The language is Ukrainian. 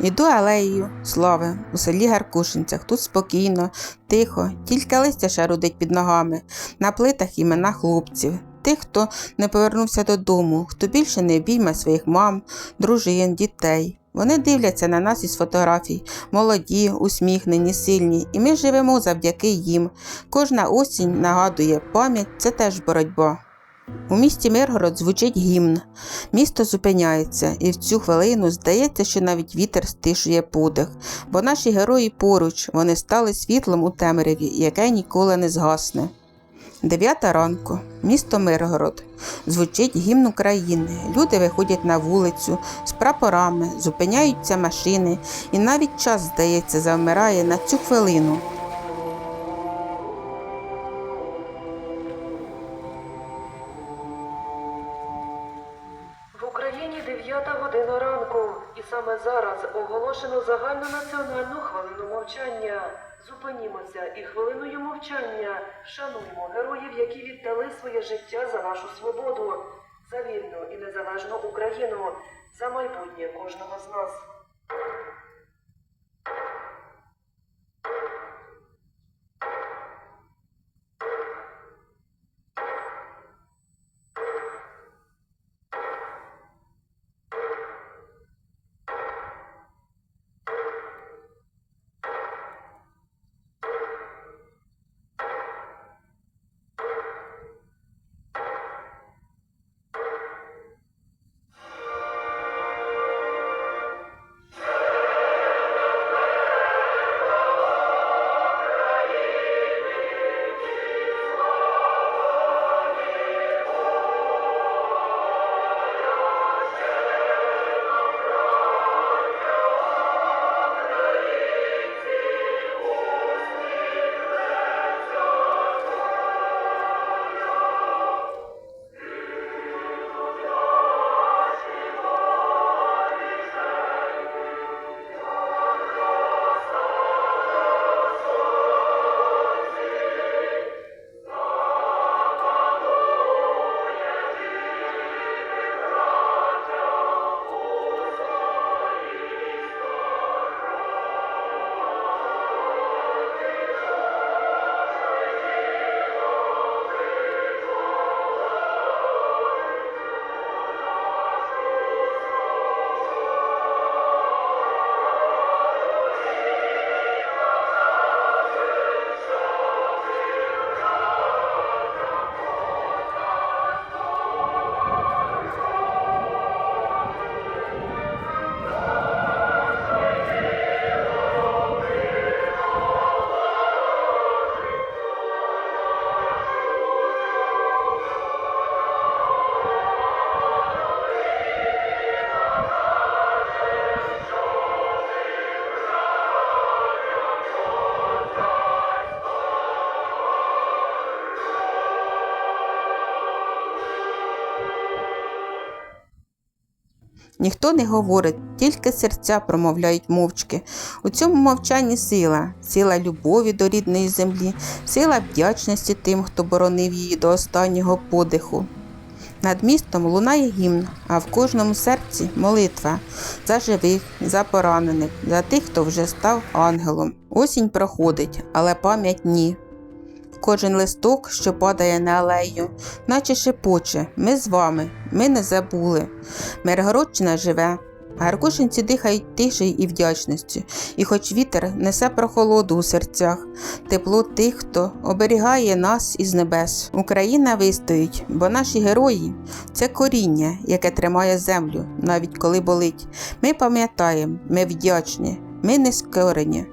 Іду алеєю слави у селі Гаркушинцях. Тут спокійно, тихо, тільки листя шарудить під ногами, на плитах імена хлопців. Тих, хто не повернувся додому, хто більше не обійме своїх мам, дружин, дітей. Вони дивляться на нас із фотографій, молоді, усміхнені, сильні, і ми живемо завдяки їм. Кожна осінь нагадує, пам'ять це теж боротьба. У місті Миргород звучить гімн. Місто зупиняється, і в цю хвилину здається, що навіть вітер стишує подих, бо наші герої поруч вони стали світлом у темряві, яке ніколи не згасне. Дев'ята ранку, місто Миргород. Звучить гімн України. Люди виходять на вулицю з прапорами, зупиняються машини, і навіть час, здається, завмирає на цю хвилину. 9 година ранку, і саме зараз оголошено загальнонаціональну хвилину мовчання. Зупинімося і хвилиною мовчання вшануємо героїв, які віддали своє життя за нашу свободу, за вільну і незалежну Україну, за майбутнє кожного з нас. Ніхто не говорить, тільки серця промовляють мовчки. У цьому мовчанні сила, сила любові до рідної землі, сила вдячності тим, хто боронив її до останнього подиху. Над містом лунає гімн, а в кожному серці молитва за живих, за поранених, за тих, хто вже став ангелом. Осінь проходить, але пам'ять ні. Кожен листок, що падає на алею, наче шепоче, ми з вами, ми не забули. Миргородщина живе. Гаркушинці дихають тишею і вдячністю, і хоч вітер несе прохолоду у серцях, тепло тих, хто оберігає нас із небес. Україна вистоїть, бо наші герої це коріння, яке тримає землю, навіть коли болить. Ми пам'ятаємо, ми вдячні, ми не скорені.